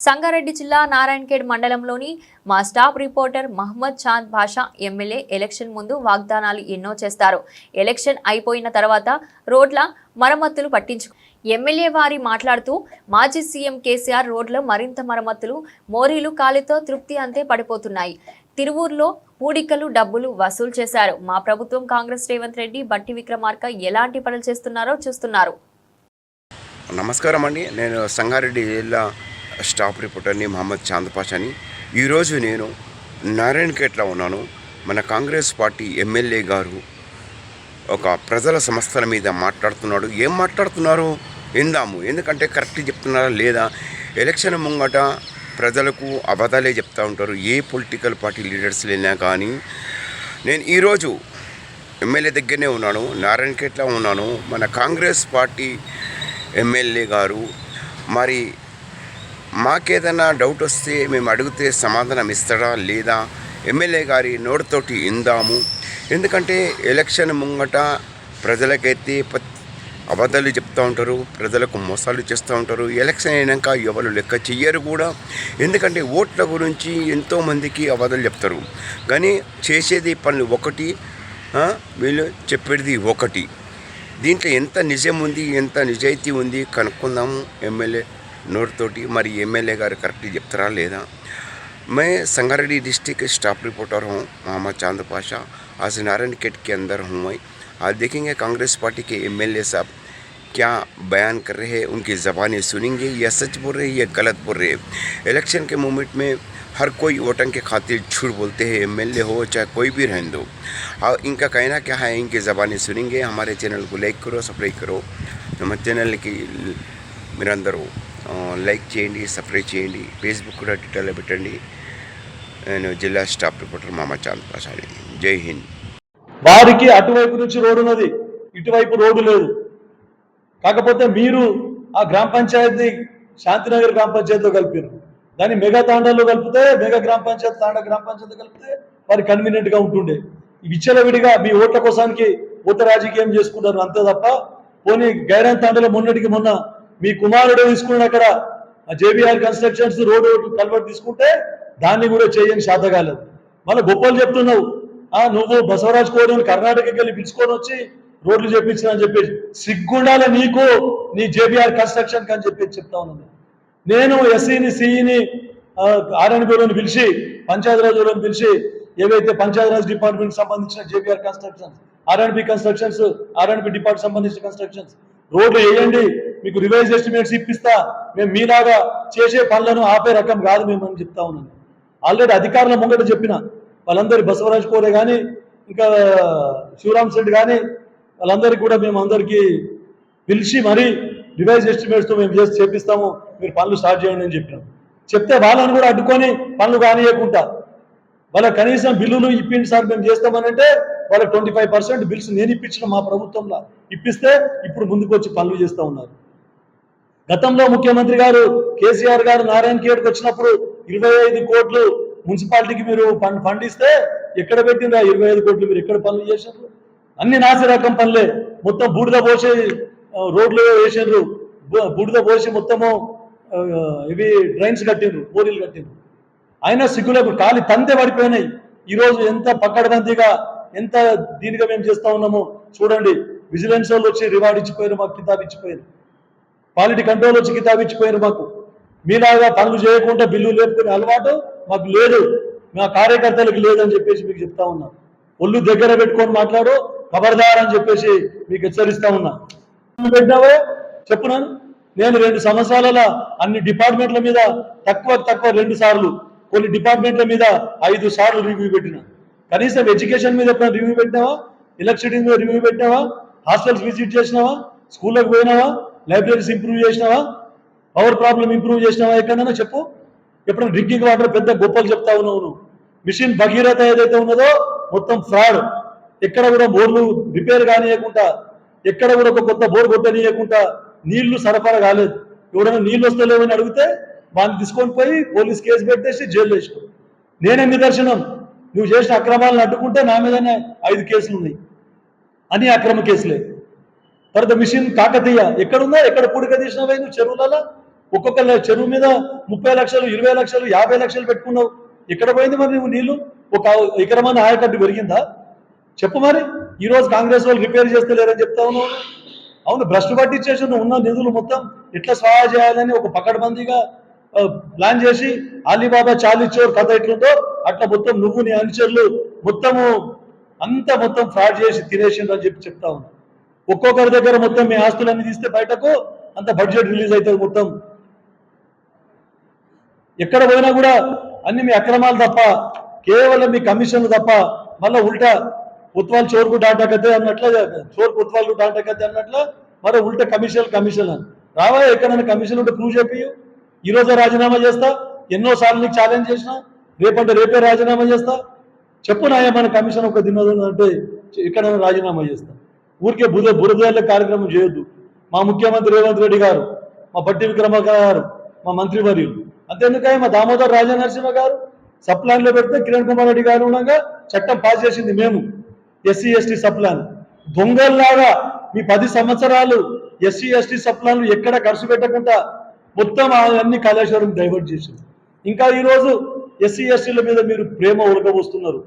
సంగారెడ్డి జిల్లా నారాయణఖేడ్ మండలంలోని మా స్టాఫ్ రిపోర్టర్ మహమ్మద్ చాంద్ భాషా ఎమ్మెల్యే ఎలక్షన్ ముందు వాగ్దానాలు ఎన్నో చేస్తారు. ఎలక్షన్ అయిపోయిన తర్వాత రోడ్ల మరమ్మతులు పట్టించు ఎమ్మెల్యే వారి మాట్లాడుతూ మాజీ సీఎం కేసీఆర్ రోడ్ల మరింత మరమ్మతులు మోరీలు కాలితో తృప్తి అంతే పడిపోతున్నాయి. తిరువూరులో పూడికలు డబ్బులు వసూలు చేశారు. మా ప్రభుత్వం కాంగ్రెస్ రేవంత్ రెడ్డి బట్టి విక్రమార్క ఎలాంటి పనులు చేస్తున్నారో చూస్తున్నారు. నమస్కారం అండి. నేను సంగారెడ్డి జిల్లా స్టాఫ్ రిపోర్టర్ని మహమ్మద్ చాంద్ పాషాని ఈరోజు నేను నారాయణఖేట్లో ఉన్నాను. మన కాంగ్రెస్ పార్టీ ఎమ్మెల్యే గారు ఒక ప్రజల సంస్థల మీద మాట్లాడుతున్నాడు. ఏం మాట్లాడుతున్నారు? విందాము. ఎందుకంటే కరెక్ట్ చెప్తున్నారా లేదా? ఎలక్షన్ ముంగట ప్రజలకు అబద్ధాలే చెప్తూ ఉంటారు. ఏ పొలిటికల్ పార్టీ లీడర్స్ లేనా కానీ. నేను ఈరోజు ఎమ్మెల్యే దగ్గరనే ఉన్నాను. నారాయణఖేట్లో ఉన్నాను. మన కాంగ్రెస్ పార్టీ ఎమ్మెల్యే గారు మరి మాకేదైనా డౌట్ వస్తే మేము అడిగితే సమాధానం ఇస్తాడా లేదా? ఎమ్మెల్యే గారి నోటితోటి ఇందాము. ఎందుకంటే ఎలక్షన్ ముంగట ప్రజలకైతే ప- అబద్ధాలు చెప్తూ ఉంటారు ప్రజలకు మోసాలు చేస్తూ ఉంటారు. ఎలక్షన్ అయినాక ఎవరు లెక్క చెయ్యరు కూడా. ఎందుకంటే ఓట్ల గురించి ఎంతోమందికి అబద్ధాలు చెప్తారు. కానీ చేసేది పనులు ఒకటి వీళ్ళు చెప్పేది ఒకటి. దీంట్లో ఎంత నిజం ఉంది ఎంత నిజాయితీ ఉంది కనుక్కుందాము ఎమ్మెల్యే నోటితోటి మరి ఎమ్మెల్యే గారు కరెక్ట్ చెప్తారా లేదా मैं संगारेड्डी डिस्ट्रिक्ट स्टाफ रिपोर्टर हूँ मोहम्मद चांद पाशा आज नारायण गेट के अंदर हूँ मैं आज देखेंगे कांग्रेस पार्टी के एमएलए साहब क्या बयान कर रहे हैं उनकी ज़बानें सुनेंगे या सच बोल रहे हैं या गलत बोल रहे हैं इलेक्शन के मोमेंट में हर कोई वोटन के खातिर झूठ बोलते हैं एमएलए हो चाहे कोई भी रहने दो और इनका कहना क्या है इनकी ज़बानें सुनेंगे हमारे चैनल को लाइक करो सब्सक्राइब करो हमारे चैनल की మీరందరూ ఆ, లైక్ చేయండి సబ్స్క్రైబ్ చేయండి ఫేస్బుక్ కూడా ట్విట్టర్లో పెట్టండి. నేను జిల్లా స్టాఫ్ రిపోర్టర్ మామ చాంద్ ప్రసాద్. జై హింద్. వారికి అటువైపు నుంచి రోడ్డు ఉన్నది ఇటువైపు రోడ్డు లేదు. కాకపోతే మీరు ఆ గ్రామ పంచాయతీ శాంతినగర్ గ్రామ పంచాయతీలో కలిపారు. దాన్ని మెగా తాండాలో కలిపితే మెగా గ్రామ పంచాయతీ తాండా గ్రామ పంచాయతీ కలిపితే వారి కన్వీనియంట్గా ఉంటుండే. విచ్చలవిడిగా మీ ఓట్ల కోసానికి ఓట్ల రాజకీయం చేసుకుంటారు అంతే తప్ప పోనీ గైరాన్ తాండాలో మొన్నటికి మొన్న మీ కుమారుడు తీసుకున్న అక్కడ జేబీఆర్ కన్స్ట్రక్షన్స్ రోడ్డు కల్వర్ట్ తీసుకుంటే దాన్ని కూడా చేయని శాత కాలేదు. మళ్ళీ గొప్పలు చెప్తున్నావు. ఆ నువ్వు బసవరాజ్ కోరిని కర్ణాటకకి వెళ్ళి పిలుచుకొని వచ్చి రోడ్లు చేపించిన అని చెప్పేసి సిగ్గుండాలి నీకు నీ జేబీఆర్ కన్స్ట్రక్షన్ అని చెప్పేసి చెప్తా ఉన్నాను. నేను ఎస్సీని సిఈని ఆర్ఎన్బిలోని పిలిచి పంచాయతీరాజ్లోని పిలిచి ఏవైతే పంచాయతీరాజ్ డిపార్ట్మెంట్ సంబంధించిన JBR constructions RNB constructions RNB department సంబంధించిన కన్స్ట్రక్షన్స్ రోడ్లు వేయండి మీకు రివైజ్ ఎస్టిమేట్స్ ఇప్పిస్తా. మేము మీలాగా చేసే పనులను ఆపే రకం కాదు మేము అని చెప్తా ఉన్నాను. ఆల్రెడీ అధికారుల ముంగట చెప్పిన. వాళ్ళందరి బసవరాజ్ కోరే కానీ ఇంకా శివరామ్ శెట్టి కానీ వాళ్ళందరికీ కూడా మేము అందరికీ పిలిచి మరీ రివైజ్ ఎస్టిమేట్స్తో మేము చేసి చేపిస్తాము. మీరు పనులు స్టార్ట్ చేయండి అని చెప్పినాం. చెప్తే వాళ్ళని కూడా అడ్డుకొని పనులు కానియకుండా. వాళ్ళ కనీసం బిల్లులు ఇప్పిండి సార్ మేము చేస్తామనంటే వాళ్ళకి ట్వంటీ ఫైవ్ పర్సెంట్ బిల్స్ నేను ఇప్పించిన మా ప్రభుత్వంలో. ఇప్పిస్తే ఇప్పుడు ముందుకు వచ్చి పనులు చేస్తూ ఉన్నారు. గతంలో ముఖ్యమంత్రి గారు కేసీఆర్ గారు నారాయణ ఖేడ్కి వచ్చినప్పుడు ఇరవై ఐదు కోట్లు మున్సిపాలిటీకి మీరు ఫండ్ ఫండ్ ఇస్తే ఎక్కడ పెట్టిండ్రు? ఆ ఇరవై ఐదు కోట్లు మీరు ఎక్కడ పనులు చేశారు అన్ని నాసి రకం పనులే. మొత్తం బూడిద పోసి రోడ్లు వేసిండ్రు. బూడిద పోసి మొత్తము ఇవి డ్రైన్స్ కట్టిండ్రు బోరీలు కట్టిండ్రు. అయినా సిగ్గులకు కాలి తంతే పడిపోయినాయి. ఈరోజు ఎంత పక్కడబందీగా ఎంత దీనిగా మేము చేస్తా ఉన్నామో చూడండి. విజిలెన్స్ వాళ్ళు వచ్చి రివార్డ్ ఇచ్చిపోయారు మాకు కితాబ్ ఇచ్చిపోయారు. పాలిటీ కంట్రోల్ వచ్చి కితాబ్ ఇచ్చిపోయారు మాకు. మీలాగా పనులు చేయకుండా బిల్లు లేపుకునే అలవాటు మాకు లేదు. మా కార్యకర్తలకు లేదని చెప్పేసి మీకు చెప్తా ఉన్నా. ఒళ్ళు దగ్గర పెట్టుకొని మాట్లాడు ఖబర్దార్ అని చెప్పేసి మీకు హెచ్చరిస్తా ఉన్నా. నువ్వు పెట్టినావే? చెప్పున్నాను నేను రెండు సంవత్సరాల అన్ని డిపార్ట్మెంట్ల మీద తక్కువ తక్కువ రెండు సార్లు కొన్ని డిపార్ట్మెంట్ల మీద ఐదు సార్లు రివ్యూ పెట్టిన. కనీసం ఎడ్యుకేషన్ మీద ఎప్పుడైనా రివ్యూ పెట్టినావా? ఎలక్ట్రిసిటీ మీద రివ్యూ పెట్టినావా? హాస్టల్స్ విజిట్ చేసినావా? స్కూళ్ళకి పోయినావా? లైబ్రరీస్ ఇంప్రూవ్ చేసినావా? పవర్ ప్రాబ్లం ఇంప్రూవ్ చేసినావా? ఎక్కడైనా చెప్పు. ఎప్పుడైనా డ్రింకింగ్ వాటర్ పెద్ద గొప్పలు చెప్తా ఉన్నావు నువ్వు. మిషన్ భగీరథ ఏదైతే ఉన్నదో మొత్తం ఫ్రాడ్. ఎక్కడ కూడా బోర్లు రిపేర్ కానియకుండా ఎక్కడ కూడా ఒక కొత్త బోర్ కొట్టనీయకుండా నీళ్ళు సరఫరా కాలేదు. ఎవడైనా నీళ్ళు వస్తలేవని అడిగితే వాళ్ళని తీసుకొని పోయి పోలీస్ కేసు పెట్టేసి జైలు వేసుకో నేనే నిదర్శనం నువ్వు చేసిన అక్రమాలను అడ్డుకుంటే నా మీదనే ఐదు కేసులు ఉన్నాయి అన్ని అక్రమ కేసులే. తర్వాత మిషన్ కాకతీయ ఎక్కడున్నా ఎక్కడ పూడిక తీసినవే నువ్వు చెరువులలో ఒక్కొక్క చెరువు మీద ముప్పై లక్షలు ఇరవై లక్షలు యాభై లక్షలు పెట్టుకున్నావు. ఎక్కడ పోయింది మరి నువ్వు నీళ్ళు? ఒక ఎకరమైన ఆయకట్టు పెరిగిందా చెప్పు మరి. ఈ రోజు కాంగ్రెస్ వాళ్ళు రిపేర్ చేస్తలేరని చెప్తా ఉన్నావు అవును భ్రష్టు పట్టించేసి నువ్వు ఉన్న నిధులు మొత్తం ఎట్లా సహాయ చేయాలని ఒక పకడ్బందీగా ప్లాన్ చేసి అలీబాబా చాలీ కథ ఎట్లుందో అట్లా మొత్తం నువ్వు నీ అనుచరులు మొత్తము అంతా మొత్తం ఫ్రాడ్ చేసి తినేసిండ్రు అని చెప్పి చెప్తా ఉన్నా. ఒక్కొక్కరి దగ్గర మొత్తం మీ ఆస్తులన్నీ తీస్తే బయటకు అంత బడ్జెట్ రిలీజ్ అవుతుంది మొత్తం. ఎక్కడ పోయినా కూడా అన్ని మీ అక్రమాలు తప్ప కేవలం మీ కమిషన్లు తప్ప మళ్ళీ ఉల్టా ఉత్వాలు చోరుకు డాటకతే అన్నట్ల చోరుకు ఉత్వాలు డాటకతే అన్నట్లే మరో ఉల్టా కమిషన్ కమిషన్ అని. రావా ఎక్కడైనా కమిషన్ ఉంటే ప్రూవ్ చెప్పి ఈ రోజే రాజీనామా చేస్తా ఎన్నో సార్లు నీకు ఛాలెంజ్ చేసిన రేపంటే రేపే రాజీనామా చేస్తా. చెప్పు నాయ మన కమిషన్ ఒక దినోదం అంటే ఎక్కడైనా రాజీనామా చేస్తా. ఊరికే బుధ బురదేళ్ళ కార్యక్రమం చేయొద్దు. మా ముఖ్యమంత్రి రేవంత్ రెడ్డి గారు మా బట్టి విక్రమార్క గారు మా మంత్రి వర్యులు. అంతేందుకే మా దామోదర్ రాజా నరసింహ గారు సప్లాన్లో పెడితే కిరణ్ కుమార్ రెడ్డి గారు ఉండగా చట్టం పాస్ చేసింది మేము. SC ST subplan. దొంగల్లాగా మీ పది సంవత్సరాలు ఎస్సీ ఎస్టీ సప్లాన్లు ఎక్కడ ఖర్చు పెట్టకుండా మొత్తం అన్ని కాళేశ్వరం డైవర్ట్ చేసింది. ఇంకా ఈరోజు ఎస్సీ ఎస్టీల మీద మీరు ప్రేమ ఉడకబోస్తున్నారు